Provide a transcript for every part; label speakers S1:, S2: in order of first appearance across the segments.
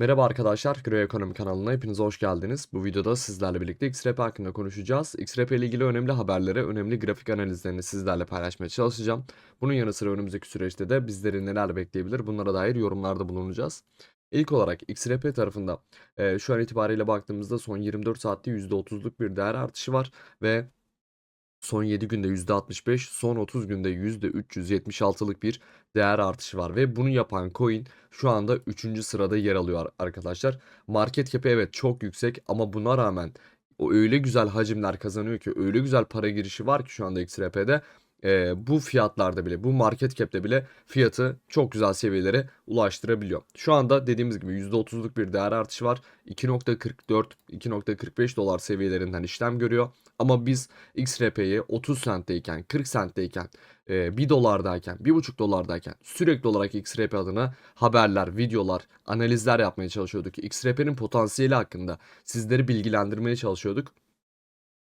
S1: Merhaba arkadaşlar, Gray Ekonomi kanalına hepiniz hoş geldiniz. Bu videoda sizlerle birlikte XRP hakkında konuşacağız. XRP ile ilgili önemli haberleri, önemli grafik analizlerini sizlerle paylaşmaya çalışacağım. Bunun yanı sıra önümüzdeki süreçte de bizleri neler bekleyebilir bunlara dair yorumlarda bulunacağız. İlk olarak XRP tarafında şu an itibariyle baktığımızda son 24 saatte %30'luk bir değer artışı var ve Son 7 günde %65, son 30 günde %376'lık bir değer artışı var ve bunu yapan coin şu anda 3. sırada yer alıyor ar- arkadaşlar. Market cap'i evet çok yüksek ama buna rağmen o öyle güzel hacimler kazanıyor ki öyle güzel para girişi var ki şu anda XRP'de e, bu fiyatlarda bile bu market cap'te bile fiyatı çok güzel seviyelere ulaştırabiliyor. Şu anda dediğimiz gibi %30'luk bir değer artışı var. 2.44 2.45 dolar seviyelerinden işlem görüyor. Ama biz XRP'yi 30 centteyken, 40 centteyken, e, 1 dolardayken, 1,5 dolardayken sürekli olarak XRP adına haberler, videolar, analizler yapmaya çalışıyorduk. XRP'nin potansiyeli hakkında sizleri bilgilendirmeye çalışıyorduk.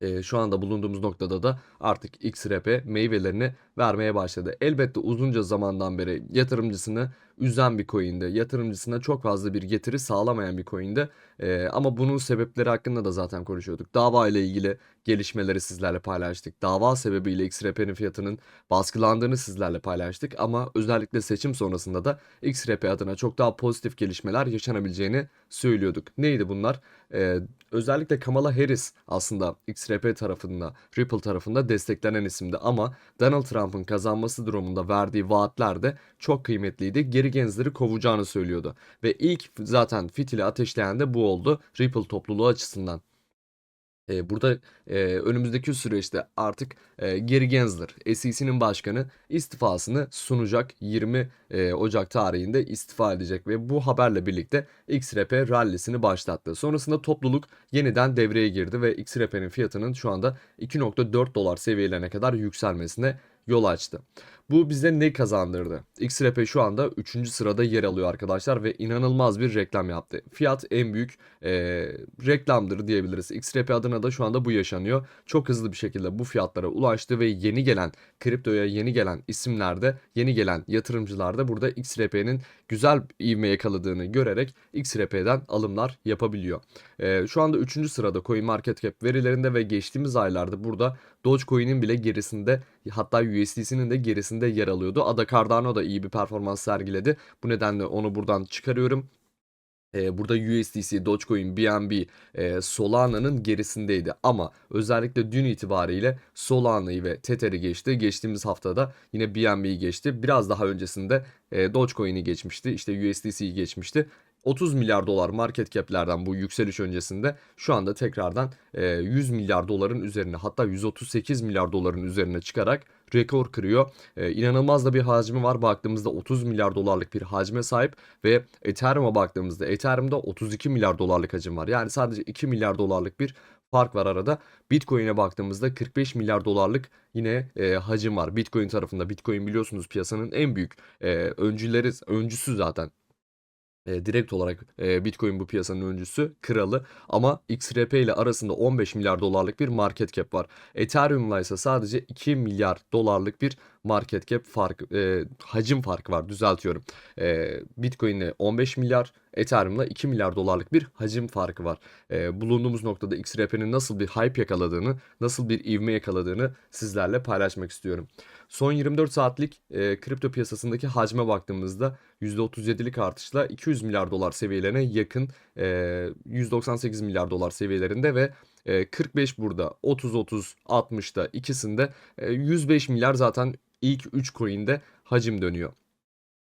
S1: E, şu anda bulunduğumuz noktada da artık XRP meyvelerini vermeye başladı. Elbette uzunca zamandan beri yatırımcısını üzen bir coin'de, yatırımcısına çok fazla bir getiri sağlamayan bir coin'de. E, ama bunun sebepleri hakkında da zaten konuşuyorduk. Dava ile ilgili gelişmeleri sizlerle paylaştık. Dava sebebiyle XRP'nin fiyatının baskılandığını sizlerle paylaştık. Ama özellikle seçim sonrasında da XRP adına çok daha pozitif gelişmeler yaşanabileceğini söylüyorduk. Neydi bunlar? Ee, özellikle Kamala Harris aslında XRP tarafında, Ripple tarafında desteklenen isimdi ama Donald Trump'ın kazanması durumunda verdiği vaatler de çok kıymetliydi. Geri Gensler'i kovacağını söylüyordu. Ve ilk zaten fitili ateşleyen de bu oldu Ripple topluluğu açısından. Ee, burada e, önümüzdeki süreçte artık e, Gary Gensler, SEC'nin başkanı istifasını sunacak. 20 e, Ocak tarihinde istifa edecek ve bu haberle birlikte XRP rallisini başlattı. Sonrasında topluluk yeniden devreye girdi ve XRP'nin fiyatının şu anda 2.4 dolar seviyelerine kadar yükselmesine yol açtı. Bu bize ne kazandırdı? XRP şu anda 3. sırada yer alıyor arkadaşlar ve inanılmaz bir reklam yaptı. Fiyat en büyük e, reklamdır diyebiliriz. XRP adına da şu anda bu yaşanıyor. Çok hızlı bir şekilde bu fiyatlara ulaştı ve yeni gelen kriptoya yeni gelen isimlerde, yeni gelen yatırımcılar da burada XRP'nin güzel ivme yakaladığını görerek XRP'den alımlar yapabiliyor. E, şu anda 3. sırada CoinMarketCap verilerinde ve geçtiğimiz aylarda burada Dogecoin'in bile gerisinde hatta USDC'nin de gerisinde yer alıyordu. Ada Cardano da iyi bir performans sergiledi. Bu nedenle onu buradan çıkarıyorum. Burada USDC, Dogecoin, BNB, Solana'nın gerisindeydi. Ama özellikle dün itibariyle Solana'yı ve Tether'i geçti. Geçtiğimiz haftada yine BNB'yi geçti. Biraz daha öncesinde Dogecoin'i geçmişti. İşte USDC'yi geçmişti. 30 milyar dolar market cap'lerden bu yükseliş öncesinde şu anda tekrardan e, 100 milyar doların üzerine hatta 138 milyar doların üzerine çıkarak rekor kırıyor. E, inanılmaz da bir hacmi var. Baktığımızda 30 milyar dolarlık bir hacme sahip ve Ethereum'a baktığımızda Ethereum'da 32 milyar dolarlık hacim var. Yani sadece 2 milyar dolarlık bir fark var arada. Bitcoin'e baktığımızda 45 milyar dolarlık yine e, hacim var. Bitcoin tarafında Bitcoin biliyorsunuz piyasanın en büyük e, öncüleri, öncüsü zaten e, direkt olarak e, Bitcoin bu piyasanın öncüsü, kralı ama XRP ile arasında 15 milyar dolarlık bir market cap var. Ethereum'la ise sadece 2 milyar dolarlık bir market cap fark, e, hacim farkı var düzeltiyorum. E, Bitcoin ile 15 milyar, Ethereum'la 2 milyar dolarlık bir hacim farkı var. E, bulunduğumuz noktada XRP'nin nasıl bir hype yakaladığını, nasıl bir ivme yakaladığını sizlerle paylaşmak istiyorum. Son 24 saatlik e, kripto piyasasındaki hacme baktığımızda %37'lik artışla 200 milyar dolar seviyelerine yakın e, 198 milyar dolar seviyelerinde ve 45 burada 30-30 60'da ikisinde e, 105 milyar zaten ilk 3 coin'de hacim dönüyor.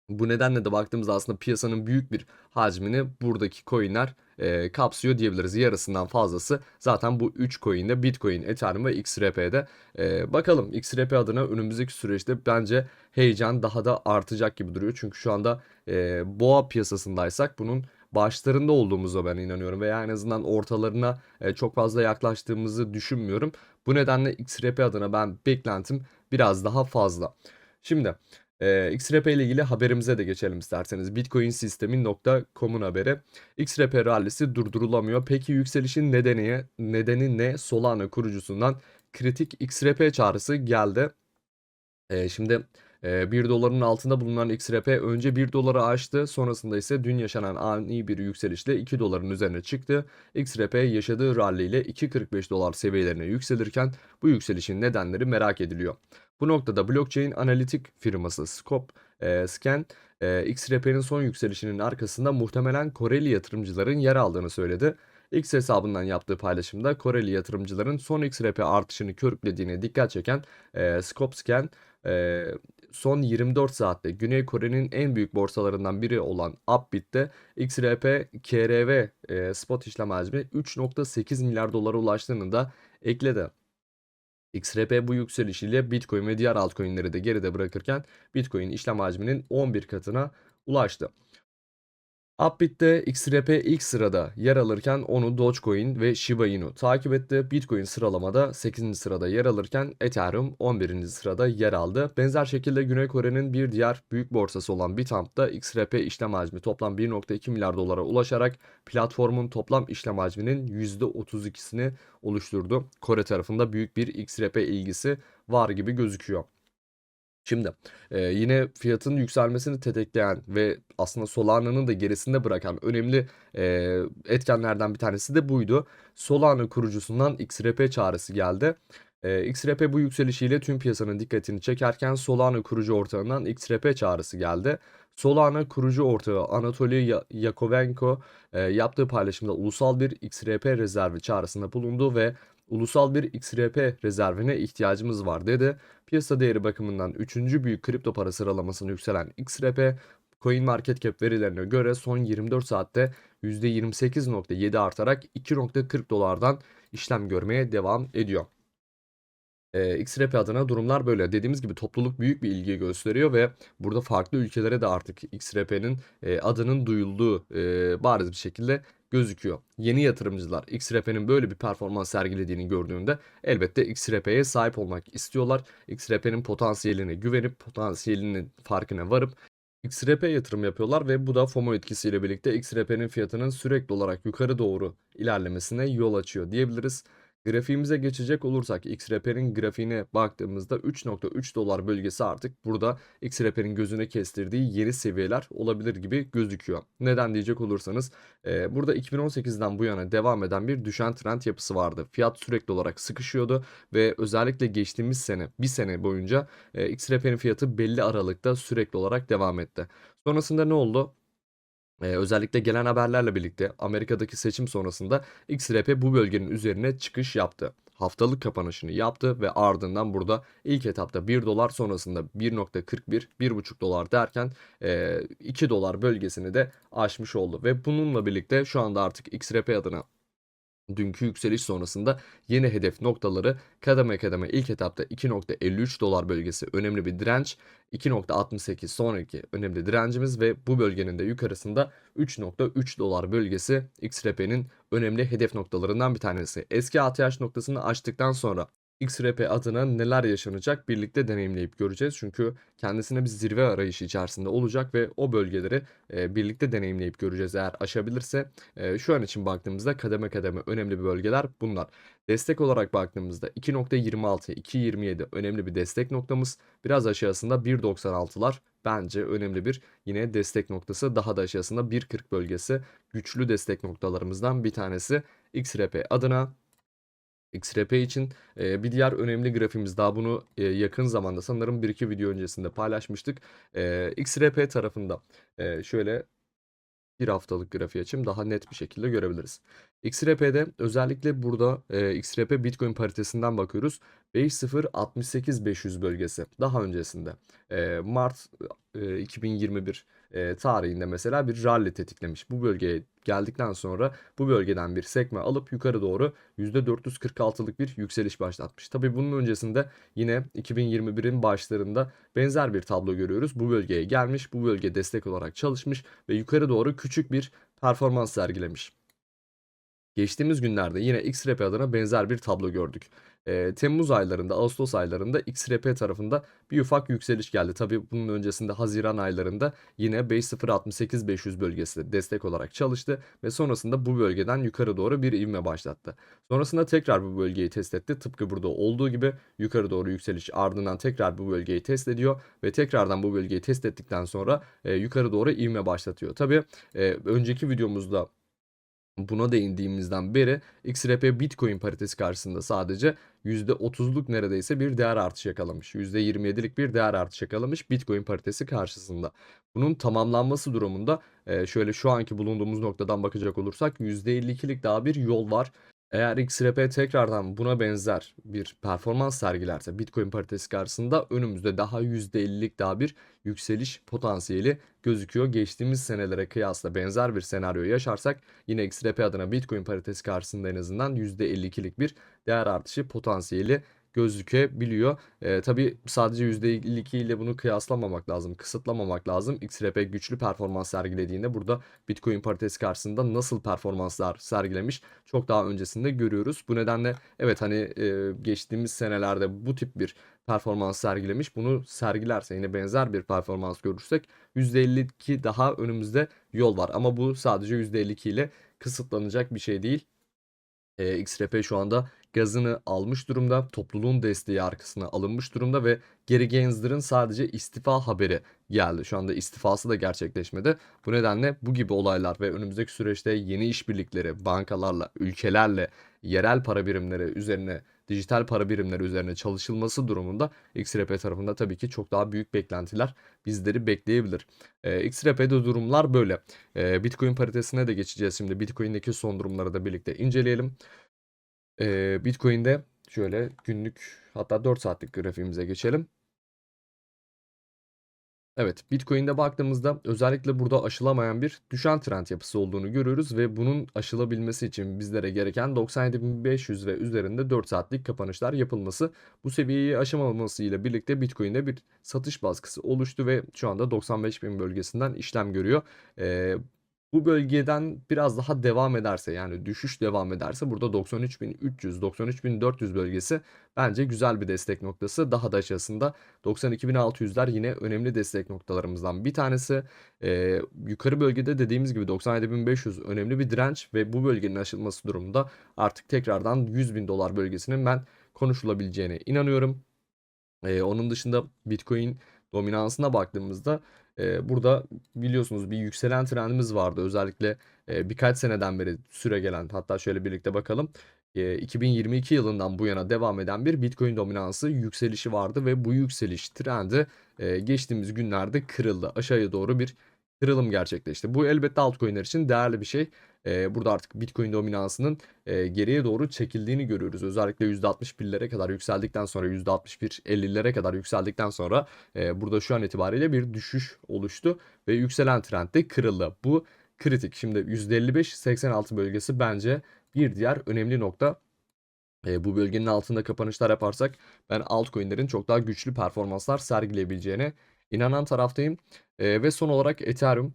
S1: Bu nedenle de baktığımızda aslında piyasanın büyük bir hacmini buradaki coinler e, kapsıyor diyebiliriz. Yarısından fazlası zaten bu 3 coin'de Bitcoin, Ethereum ve XRP'de. E, bakalım XRP adına önümüzdeki süreçte bence heyecan daha da artacak gibi duruyor. Çünkü şu anda e, boğa piyasasındaysak bunun başlarında olduğumuza ben inanıyorum veya en azından ortalarına e, çok fazla yaklaştığımızı düşünmüyorum. Bu nedenle XRP adına ben beklentim biraz daha fazla. Şimdi e, XRP ile ilgili haberimize de geçelim isterseniz. Bitcoinsistemi.com'un haberi. XRP rallisi durdurulamıyor. Peki yükselişin nedeni, nedeni ne? Solana kurucusundan kritik XRP çağrısı geldi. E, şimdi Eee, 1 doların altında bulunan XRP önce 1 doları aştı. Sonrasında ise dün yaşanan ani bir yükselişle 2 doların üzerine çıktı. XRP yaşadığı rally ile 2.45 dolar seviyelerine yükselirken bu yükselişin nedenleri merak ediliyor. Bu noktada blockchain analitik firması Scop, eee, Scan, eee, XRP'nin son yükselişinin arkasında muhtemelen Koreli yatırımcıların yer aldığını söyledi. X hesabından yaptığı paylaşımda Koreli yatırımcıların son XRP artışını körüklediğine dikkat çeken eee Scopscan, eee, son 24 saatte Güney Kore'nin en büyük borsalarından biri olan Upbit'te XRP KRV eee, spot işlem hacmi 3.8 milyar dolara ulaştığını da ekledi. XRP bu yükselişiyle Bitcoin ve diğer altcoin'leri de geride bırakırken Bitcoin işlem hacminin 11 katına ulaştı. Upbit'te XRP ilk sırada yer alırken onu Dogecoin ve Shiba Inu takip etti. Bitcoin sıralamada 8. sırada yer alırken Ethereum 11. sırada yer aldı. Benzer şekilde Güney Kore'nin bir diğer büyük borsası olan Bitamp'ta XRP işlem hacmi toplam 1.2 milyar dolara ulaşarak platformun toplam işlem hacminin %32'sini oluşturdu. Kore tarafında büyük bir XRP ilgisi var gibi gözüküyor. Şimdi eee, yine fiyatın yükselmesini tetikleyen ve aslında Solana'nın da gerisinde bırakan önemli eee, etkenlerden bir tanesi de buydu. Solana kurucusundan XRP çağrısı geldi. Eee, XRP bu yükselişiyle tüm piyasanın dikkatini çekerken Solana kurucu ortağından XRP çağrısı geldi. Solana kurucu ortağı Anatoly Ya- Yakovenko eee, yaptığı paylaşımda ulusal bir XRP rezervi çağrısında bulundu ve ulusal bir XRP rezervine ihtiyacımız var dedi. Piyasa değeri bakımından 3. büyük kripto para sıralamasına yükselen XRP, CoinMarketCap verilerine göre son 24 saatte %28.7 artarak 2.40 dolardan işlem görmeye devam ediyor. Eee, XRP adına durumlar böyle. Dediğimiz gibi topluluk büyük bir ilgi gösteriyor ve burada farklı ülkelere de artık XRP'nin eee, adının duyulduğu eee, bariz bir şekilde gözüküyor. Yeni yatırımcılar XRP'nin böyle bir performans sergilediğini gördüğünde elbette XRP'ye sahip olmak istiyorlar. XRP'nin potansiyeline güvenip potansiyelinin farkına varıp XRP yatırım yapıyorlar ve bu da FOMO etkisiyle birlikte XRP'nin fiyatının sürekli olarak yukarı doğru ilerlemesine yol açıyor diyebiliriz. Grafiğimize geçecek olursak XRP'nin grafiğine baktığımızda 3.3 dolar bölgesi artık burada XRP'nin gözüne kestirdiği yeni seviyeler olabilir gibi gözüküyor. Neden diyecek olursanız e, burada 2018'den bu yana devam eden bir düşen trend yapısı vardı. Fiyat sürekli olarak sıkışıyordu ve özellikle geçtiğimiz sene bir sene boyunca e, XRP'nin fiyatı belli aralıkta sürekli olarak devam etti. Sonrasında ne oldu? Ee, özellikle gelen haberlerle birlikte Amerika'daki seçim sonrasında XRP bu bölgenin üzerine çıkış yaptı. Haftalık kapanışını yaptı ve ardından burada ilk etapta 1 dolar sonrasında 1.41, 1.5 dolar derken e, 2 dolar bölgesini de aşmış oldu. Ve bununla birlikte şu anda artık XRP adına Dünkü yükseliş sonrasında yeni hedef noktaları kademe kademe ilk etapta 2.53 dolar bölgesi önemli bir direnç, 2.68 sonraki önemli direncimiz ve bu bölgenin de yukarısında 3.3 dolar bölgesi XRP'nin önemli hedef noktalarından bir tanesi. Eski ATH noktasını aştıktan sonra XRP adına neler yaşanacak birlikte deneyimleyip göreceğiz. Çünkü kendisine bir zirve arayışı içerisinde olacak ve o bölgeleri birlikte deneyimleyip göreceğiz eğer aşabilirse. Şu an için baktığımızda kademe kademe önemli bir bölgeler bunlar. Destek olarak baktığımızda 2.26, 2.27 önemli bir destek noktamız. Biraz aşağısında 1.96'lar bence önemli bir yine destek noktası. Daha da aşağısında 1.40 bölgesi güçlü destek noktalarımızdan bir tanesi. XRP adına XRP için e, bir diğer önemli grafimiz daha bunu e, yakın zamanda sanırım 1-2 video öncesinde paylaşmıştık. E, XRP tarafında e, şöyle bir haftalık grafiği açayım daha net bir şekilde görebiliriz. XRP'de özellikle burada e, XRP Bitcoin paritesinden bakıyoruz. 50.68.500 bölgesi daha öncesinde e, Mart e, 2021 e, tarihinde mesela bir rally tetiklemiş. Bu bölgeye geldikten sonra bu bölgeden bir sekme alıp yukarı doğru %446'lık bir yükseliş başlatmış. Tabii bunun öncesinde yine 2021'in başlarında benzer bir tablo görüyoruz. Bu bölgeye gelmiş, bu bölge destek olarak çalışmış ve yukarı doğru küçük bir performans sergilemiş. Geçtiğimiz günlerde yine XRP adına benzer bir tablo gördük. E, Temmuz aylarında, Ağustos aylarında XRP tarafında bir ufak yükseliş geldi. Tabii bunun öncesinde Haziran aylarında yine 5068-500 bölgesi destek olarak çalıştı ve sonrasında bu bölgeden yukarı doğru bir ivme başlattı. Sonrasında tekrar bu bölgeyi test etti. Tıpkı burada olduğu gibi yukarı doğru yükseliş ardından tekrar bu bölgeyi test ediyor ve tekrardan bu bölgeyi test ettikten sonra e, yukarı doğru ivme başlatıyor. Tabii e, önceki videomuzda buna değindiğimizden beri XRP Bitcoin paritesi karşısında sadece %30'luk neredeyse bir değer artışı yakalamış. %27'lik bir değer artışı yakalamış Bitcoin paritesi karşısında. Bunun tamamlanması durumunda şöyle şu anki bulunduğumuz noktadan bakacak olursak %52'lik daha bir yol var. Eğer XRP tekrardan buna benzer bir performans sergilerse Bitcoin paritesi karşısında önümüzde daha %50'lik daha bir yükseliş potansiyeli gözüküyor. Geçtiğimiz senelere kıyasla benzer bir senaryo yaşarsak yine XRP adına Bitcoin paritesi karşısında en azından %52'lik bir değer artışı potansiyeli gözükebiliyor. E, tabii sadece %52 ile bunu kıyaslamamak lazım, kısıtlamamak lazım. XRP güçlü performans sergilediğinde burada Bitcoin paritesi karşısında nasıl performanslar sergilemiş çok daha öncesinde görüyoruz. Bu nedenle evet hani e, geçtiğimiz senelerde bu tip bir performans sergilemiş. Bunu sergilerse yine benzer bir performans görürsek %52 daha önümüzde yol var. Ama bu sadece %52 ile kısıtlanacak bir şey değil. E, XRP şu anda gazını almış durumda. Topluluğun desteği arkasına alınmış durumda ve Gary Gensler'ın sadece istifa haberi geldi. Şu anda istifası da gerçekleşmedi. Bu nedenle bu gibi olaylar ve önümüzdeki süreçte yeni işbirlikleri bankalarla, ülkelerle, yerel para birimleri üzerine dijital para birimleri üzerine çalışılması durumunda XRP tarafında tabii ki çok daha büyük beklentiler bizleri bekleyebilir. E, XRP'de durumlar böyle. E, Bitcoin paritesine de geçeceğiz şimdi. Bitcoin'deki son durumları da birlikte inceleyelim. E, Bitcoin'de şöyle günlük hatta 4 saatlik grafiğimize geçelim. Evet, Bitcoin'de baktığımızda özellikle burada aşılamayan bir düşen trend yapısı olduğunu görüyoruz ve bunun aşılabilmesi için bizlere gereken 97.500 ve üzerinde 4 saatlik kapanışlar yapılması. Bu seviyeyi aşamaması ile birlikte Bitcoin'de bir satış baskısı oluştu ve şu anda 95.000 bölgesinden işlem görüyor. Ee, bu bölgeden biraz daha devam ederse yani düşüş devam ederse burada 93.300 93.400 bölgesi bence güzel bir destek noktası. Daha da aşağısında 92.600'ler yine önemli destek noktalarımızdan bir tanesi. Ee, yukarı bölgede dediğimiz gibi 97.500 önemli bir direnç ve bu bölgenin aşılması durumunda artık tekrardan 100.000 dolar bölgesinin ben konuşulabileceğine inanıyorum. Ee, onun dışında Bitcoin dominansına baktığımızda burada biliyorsunuz bir yükselen trendimiz vardı. Özellikle birkaç seneden beri süre gelen hatta şöyle birlikte bakalım. E, 2022 yılından bu yana devam eden bir Bitcoin dominansı yükselişi vardı ve bu yükseliş trendi geçtiğimiz günlerde kırıldı. Aşağıya doğru bir kırılım gerçekleşti. Bu elbette altcoin'ler için değerli bir şey. Burada artık Bitcoin dominansının geriye doğru çekildiğini görüyoruz. Özellikle %61'lere kadar yükseldikten sonra %61-50'lere kadar yükseldikten sonra burada şu an itibariyle bir düşüş oluştu ve yükselen trend de kırıldı. Bu kritik. Şimdi %55-86 bölgesi bence bir diğer önemli nokta. Bu bölgenin altında kapanışlar yaparsak ben altcoin'lerin çok daha güçlü performanslar sergileyebileceğine inanan taraftayım. Ve son olarak Ethereum.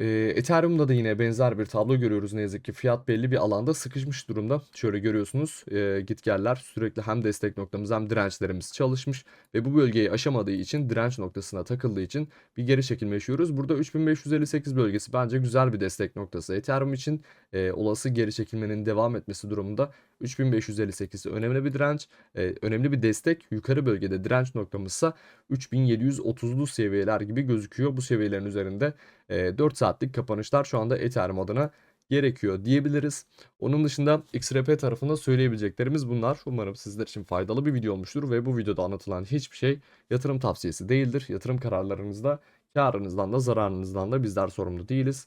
S1: Eee, Ethereum'da da yine benzer bir tablo görüyoruz ne yazık ki. Fiyat belli bir alanda sıkışmış durumda. Şöyle görüyorsunuz eee gitgeller sürekli hem destek noktamız hem dirençlerimiz çalışmış ve bu bölgeyi aşamadığı için direnç noktasına takıldığı için bir geri çekilme yaşıyoruz. Burada 3558 bölgesi bence güzel bir destek noktası. Ethereum için eee, olası geri çekilmenin devam etmesi durumunda 3558 önemli bir direnç, eee, önemli bir destek. Yukarı bölgede direnç noktamızsa 3730'lu seviyeler gibi gözüküyor. Bu seviyelerin üzerinde eee 4 saatlik kapanışlar şu anda Ethereum adına gerekiyor diyebiliriz. Onun dışında XRP tarafında söyleyebileceklerimiz bunlar. Umarım sizler için faydalı bir video olmuştur ve bu videoda anlatılan hiçbir şey yatırım tavsiyesi değildir. Yatırım kararlarınızda karınızdan da zararınızdan da bizler sorumlu değiliz.